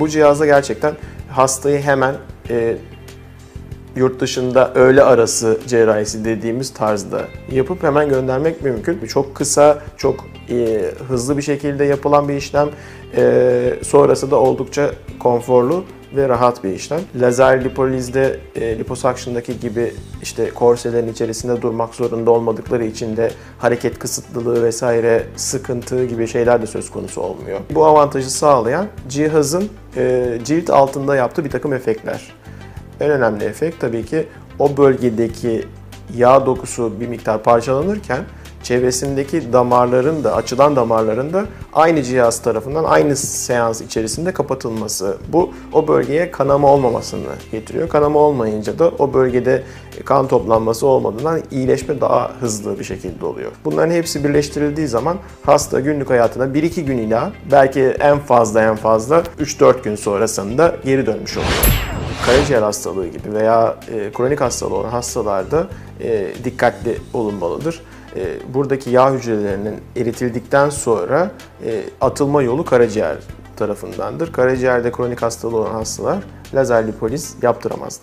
Bu cihazda gerçekten hastayı hemen e, yurt dışında öğle arası cerrahisi dediğimiz tarzda yapıp hemen göndermek mümkün. Çok kısa, çok e, hızlı bir şekilde yapılan bir işlem. E, sonrası da oldukça konforlu ve rahat bir işlem. Lazer lipolizde e, liposuction'daki gibi işte korselerin içerisinde durmak zorunda olmadıkları için de hareket kısıtlılığı vesaire sıkıntı gibi şeyler de söz konusu olmuyor. Bu avantajı sağlayan cihazın e, cilt altında yaptığı bir takım efektler. En önemli efekt tabii ki o bölgedeki yağ dokusu bir miktar parçalanırken çevresindeki damarların da açılan damarların da aynı cihaz tarafından aynı seans içerisinde kapatılması. Bu o bölgeye kanama olmamasını getiriyor. Kanama olmayınca da o bölgede kan toplanması olmadığından iyileşme daha hızlı bir şekilde oluyor. Bunların hepsi birleştirildiği zaman hasta günlük hayatına 1-2 gün ile belki en fazla en fazla 3-4 gün sonrasında geri dönmüş oluyor karaciğer hastalığı gibi veya e, kronik hastalığı olan hastalarda e, dikkatli olunmalıdır. E, buradaki yağ hücrelerinin eritildikten sonra e, atılma yolu karaciğer tarafındandır. Karaciğerde kronik hastalığı olan hastalar lazer lipoliz yaptıramazlar.